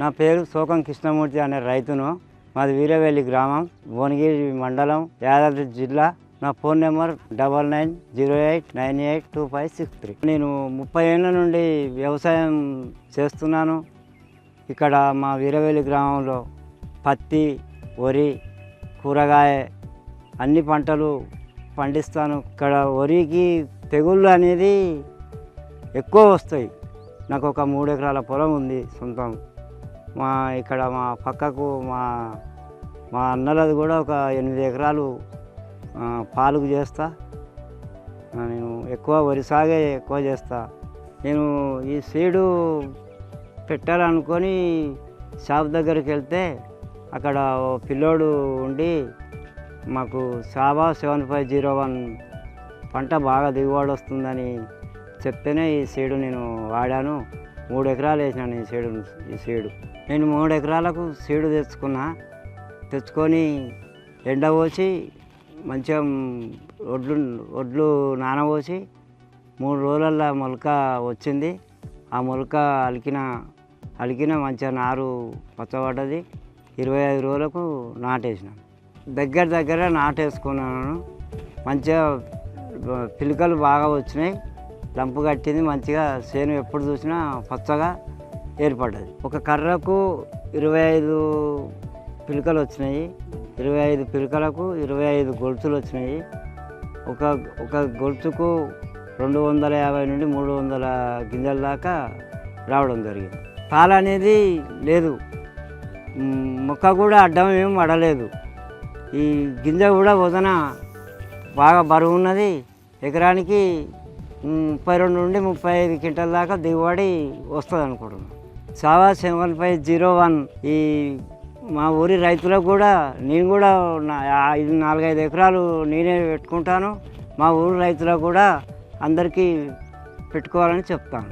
నా పేరు శోకం కృష్ణమూర్తి అనే రైతును. మాది వీరవెల్లి గ్రామం భువనగిరి మండలం యాదాద్రి జిల్లా. నా phone number double nine zero eight nine eight two five six three. నేను ముప్పై ఏళ్ళ నుండి వ్యవసాయం చేస్తున్నాను. ఇక్కడ మా వీరవెల్లి గ్రామంలో పత్తి వరి కూరగాయ అన్ని పంటలు పండిస్తాను. ఇక్కడ వరికి తెగుళ్ళు అనేది ఎక్కువ వస్తాయి. నాకు ఒక మూడు ఎకరాల పొలం ఉంది సొంతం. మా ఇక్కడ మా పక్కకు మా మా అన్నలది కూడా ఒక ఎనిమిది ఎకరాలు ఆ, పాలుగు చేస్తా. నేను ఎక్కువ వరి సాగే ఎక్కువ చేస్తా. నేను ఈ సీడు పెట్టాలనుకొని షాప్ దగ్గరికి వెళ్తే అక్కడ ఓ పిల్లోడు ఉండి మాకు సాబా సెవెన్ ఫైవ్ జీరో వన్ పంట బాగా దిగుబడి వస్తుందని చెప్తేనే ఈ సీడు నేను వాడాను. మూడు ఎకరాలు వేసినాను ఈ సీడు ఈ సీడు. నేను మూడు ఎకరాలకు సీడు తెచ్చుకున్నా. తెచ్చుకొని ఎండ పోసి మంచిగా ఒడ్లు ఒడ్లు నానబోసి మూడు రోజులల్లో మొలక వచ్చింది. ఆ మొలక అలికిన అలికిన మంచిగా నారు పచ్చబడ్డది. ఇరవై ఐదు రోజులకు నాటేసినాను దగ్గర దగ్గర నాటేసుకున్నాను. మంచిగా పిలకలు బాగా వచ్చినాయి. లంపు కట్టింది మంచిగా చేను ఎప్పుడు చూసినా పచ్చగా ఏర్పడ్డది. ఒక కర్రకు ఇరవై ఐదు పిలుకలు వచ్చినాయి. ఇరవై ఐదు పిలుకలకు ఇరవై ఐదు గొలుసులు వచ్చినాయి. ఒక ఒక గొలుసుకు రెండు వందల యాభై నుండి మూడు వందల గింజల దాకా రావడం జరిగింది. పాలు అనేది లేదు. మొక్క కూడా అడ్డం ఏం పడలేదు. ఈ గింజ కూడా వదన బాగా బరువు ఉన్నది. ఎకరానికి ముప్పై రెండు నుండి ముప్పై ఐదు క్వింటల్ దాకా దిగుబడి వస్తుంది అనుకుంటున్నాను సావా సెవెన్ ఫైవ్ జీరో వన్ ఈ మా ఊరి రైతులకు కూడా నేను కూడా నా- ఐదు నాలుగైదు ఎకరాలు నేనే పెట్టుకుంటాను. మా ఊరి రైతులకు కూడా అందరికీ పెట్టుకోవాలని చెప్తాను.